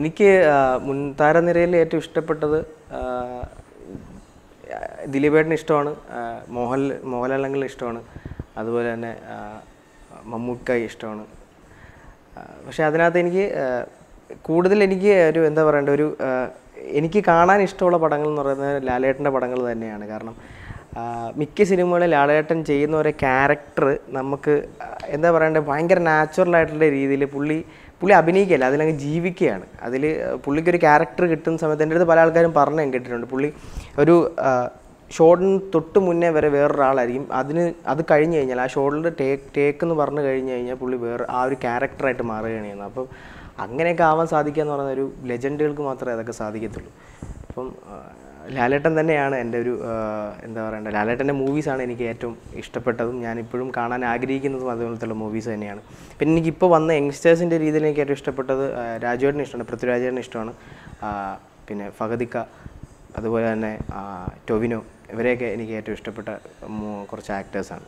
എനിക്ക് മുൻ താരനിരയിൽ ഏറ്റവും ഇഷ്ടപ്പെട്ടത് ദിലീപേട്ടന് ഇഷ്ടമാണ് മോഹൻ മോഹൻലാലങ്ങൾ ഇഷ്ടമാണ് അതുപോലെ തന്നെ മമ്മൂക്കായി ഇഷ്ടമാണ്. പക്ഷേ അതിനകത്ത് എനിക്ക് കൂടുതൽ എനിക്ക് ഒരു എന്താ പറയണ്ട ഒരു എനിക്ക് കാണാൻ ഇഷ്ടമുള്ള പടങ്ങൾ എന്ന് പറയുന്നത് ലാലേട്ടന്റെ പടങ്ങൾ തന്നെയാണ്. കാരണം മിക്ക സിനിമകളിൽ ലാലേട്ടൻ ചെയ്യുന്ന ഒരു ക്യാരക്ടർ നമുക്ക് എന്താ പറയണ്ടേ ഭയങ്കര നാച്ചുറൽ ആയിട്ടുള്ള രീതിയിൽ പുള്ളി പുള്ളി അഭിനയിക്കുകയല്ല അതിലങ്ങ് ജീവിക്കുകയാണ്. അതിൽ പുള്ളിക്കൊരു ക്യാരക്ടർ കിട്ടുന്ന സമയത്ത് എന്റെ അടുത്ത് പല ആൾക്കാരും പറഞ്ഞു ഞാൻ കേട്ടിട്ടുണ്ട്. പുള്ളി ഒരു ഷോട്ടിന് തൊട്ട് മുന്നേ വരെ വേറൊരാളായിരിക്കും. അതിന് അത് കഴിഞ്ഞ് കഴിഞ്ഞാൽ ആ ഷോട്ടിൽ ടേക്ക് ടേക്ക് എന്ന് പറഞ്ഞു കഴിഞ്ഞ് കഴിഞ്ഞാൽ പുള്ളി വേറെ ആ ഒരു ക്യാരക്ടറായിട്ട് മാറുകയാണ് ചെയ്യുന്നത്. അപ്പം അങ്ങനെയൊക്കെ ആവാൻ സാധിക്കുക എന്ന് പറയുന്ന ഒരു ലെജൻഡുകൾക്ക് മാത്രമേ അതൊക്കെ സാധിക്കത്തുള്ളൂ. അപ്പം ലാലേട്ടൻ തന്നെയാണ് എന്റെ ഒരു എന്താ പറയണ്ട ലാലേട്ടന്റെ മൂവീസാണ് എനിക്ക് ഏറ്റവും ഇഷ്ടപ്പെട്ടതും ഞാൻ ഇപ്പോഴും കാണാൻ ആഗ്രഹിക്കുന്നതും അതുപോലത്തുള്ള മൂവീസ് തന്നെയാണ്. പിന്നെ എനിക്കിപ്പോൾ വന്ന യങ്സ്റ്റേഴ്സിന്റെ രീതിയിൽ എനിക്ക് ഏറ്റവും ഇഷ്ടപ്പെട്ടത് രാജുവേട്ടൻ ഇഷ്ടമാണ് പൃഥ്വിരാജേട്ടന് ഇഷ്ടമാണ്. പിന്നെ ഫഹദിക്ക അതുപോലെ തന്നെ ടൊവിനോ ഇവരെയൊക്കെ എനിക്ക് ഏറ്റവും ഇഷ്ടപ്പെട്ട കുറച്ച് ആക്ടേഴ്സാണ്